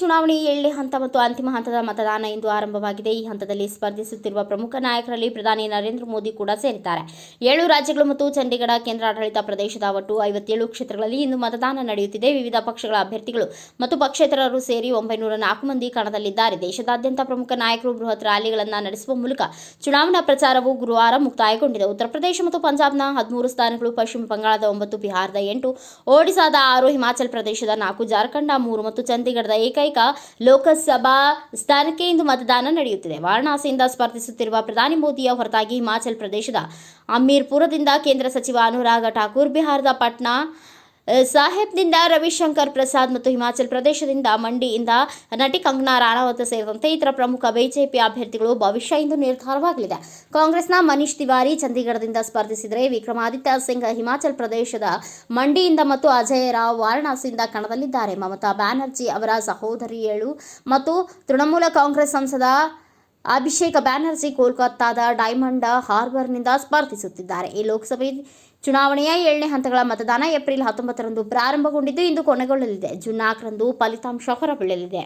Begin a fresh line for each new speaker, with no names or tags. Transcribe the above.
ಚುನಾವಣೆ ಏಳನೇ ಹಂತ ಮತ್ತು ಅಂತಿಮ ಹಂತದ ಮತದಾನ ಇಂದು ಆರಂಭವಾಗಿದೆ. ಈ ಹಂತದಲ್ಲಿ ಸ್ಪರ್ಧಿಸುತ್ತಿರುವ ಪ್ರಮುಖ ನಾಯಕರಲ್ಲಿ ಪ್ರಧಾನಿ ನರೇಂದ್ರ ಮೋದಿ ಕೂಡ ಸೇರಿದ್ದಾರೆ. ಏಳು ರಾಜ್ಯಗಳು ಮತ್ತು ಚಂಡೀಗಢ ಕೇಂದ್ರಾಡಳಿತ ಪ್ರದೇಶದ ಒಟ್ಟು ಐವತ್ತೇಳು ಕ್ಷೇತ್ರಗಳಲ್ಲಿ ಇಂದು ಮತದಾನ ನಡೆಯುತ್ತಿದೆ. ವಿವಿಧ ಪಕ್ಷಗಳ ಅಭ್ಯರ್ಥಿಗಳು ಮತ್ತು ಪಕ್ಷೇತರರು ಸೇರಿ ಒಂಬೈನೂರ ನಾಲ್ಕು ಮಂದಿ ಕಣದಲ್ಲಿದ್ದಾರೆ. ದೇಶದಾದ್ಯಂತ ಪ್ರಮುಖ ನಾಯಕರು ಬೃಹತ್ ರ್ಯಾಲಿಗಳನ್ನು ನಡೆಸುವ ಮೂಲಕ ಚುನಾವಣಾ ಪ್ರಚಾರವು ಗುರುವಾರ ಮುಕ್ತಾಯಗೊಂಡಿದೆ. ಉತ್ತರ ಪ್ರದೇಶ ಮತ್ತು ಪಂಜಾಬ್ನ ಹದಿಮೂರು ಸ್ಥಾನಗಳು, ಪಶ್ಚಿಮ ಬಂಗಾಳದ ಒಂಬತ್ತು, ಬಿಹಾರದ ಎಂಟು ಒಡಿಶಾದ ಆರು, ಹಿಮಾಚಲ ಪ್ರದೇಶದ ನಾಲ್ಕು ಜಾರ್ಖಂಡ ಮೂರು ಮತ್ತು ಚಂಡೀಗಢದ ಏಕೈಕ ಲೋಕಸಭಾ ಸ್ಥಾನಕ್ಕೆ ಇಂದು ಮತದಾನ ನಡೆಯುತ್ತಿದೆ. ವಾರಣಾಸಿಯಿಂದ ಸ್ಪರ್ಧಿಸುತ್ತಿರುವ ಪ್ರಧಾನಿ ಮೋದಿಯ ಹೊರತಾಗಿ ಹಿಮಾಚಲ ಪ್ರದೇಶದ ಅಮೀರ್ಪುರದಿಂದ ಕೇಂದ್ರ ಸಚಿವ ಅನುರಾಗ ಠಾಕೂರ್, ಬಿಹಾರದ ಪಟ್ನಾ ಸಾಹೇಬ್ನಿಂದ ರವಿಶಂಕರ್ ಪ್ರಸಾದ್ ಮತ್ತು ಹಿಮಾಚಲ ಪ್ರದೇಶದಿಂದ ಮಂಡಿಯಿಂದ ನಟಿ ಕಂಗನಾ ರಾಣಾವತ್ ಸೇರಿದಂತೆ ಇತರ ಪ್ರಮುಖ ಬಿಜೆಪಿ ಅಭ್ಯರ್ಥಿಗಳು ಭವಿಷ್ಯ ಇಂದು ನಿರ್ಧಾರವಾಗಲಿದೆ. ಕಾಂಗ್ರೆಸ್ನ ಮನೀಶ್ ತಿವಾರಿ ಚಂಡೀಗಢದಿಂದ ಸ್ಪರ್ಧಿಸಿದರೆ ವಿಕ್ರಮಾದಿತ್ಯ ಸಿಂಗ್ ಹಿಮಾಚಲ ಪ್ರದೇಶದ ಮಂಡಿಯಿಂದ ಮತ್ತು ಅಜಯ್ ರಾವ್ ವಾರಣಾಸಿಯಿಂದ ಕಣದಲ್ಲಿದ್ದಾರೆ. ಮಮತಾ ಬ್ಯಾನರ್ಜಿ ಅವರ ಸಹೋದರಿಯಳು ಮತ್ತು ತೃಣಮೂಲ ಕಾಂಗ್ರೆಸ್ ಸಂಸದ ಅಭಿಷೇಕ್ ಬ್ಯಾನರ್ಜಿ ಕೋಲ್ಕತ್ತಾದ ಡೈಮಂಡ್ ಹಾರ್ಬರ್ನಿಂದ ಸ್ಪರ್ಧಿಸುತ್ತಿದ್ದಾರೆ. ಈ ಲೋಕಸಭೆ ಚುನಾವಣೆಯ ಏಳನೇ ಹಂತಗಳ ಮತದಾನ ಏಪ್ರಿಲ್ ಹತ್ತೊಂಬತ್ತರಂದು ಪ್ರಾರಂಭಗೊಂಡಿದ್ದು ಇಂದು ಕೊನೆಗೊಳ್ಳಲಿದೆ. ಜೂನ್ ನಾಲ್ಕರಂದು ಫಲಿತಾಂಶ ಹೊರಬೀಳಲಿದೆ.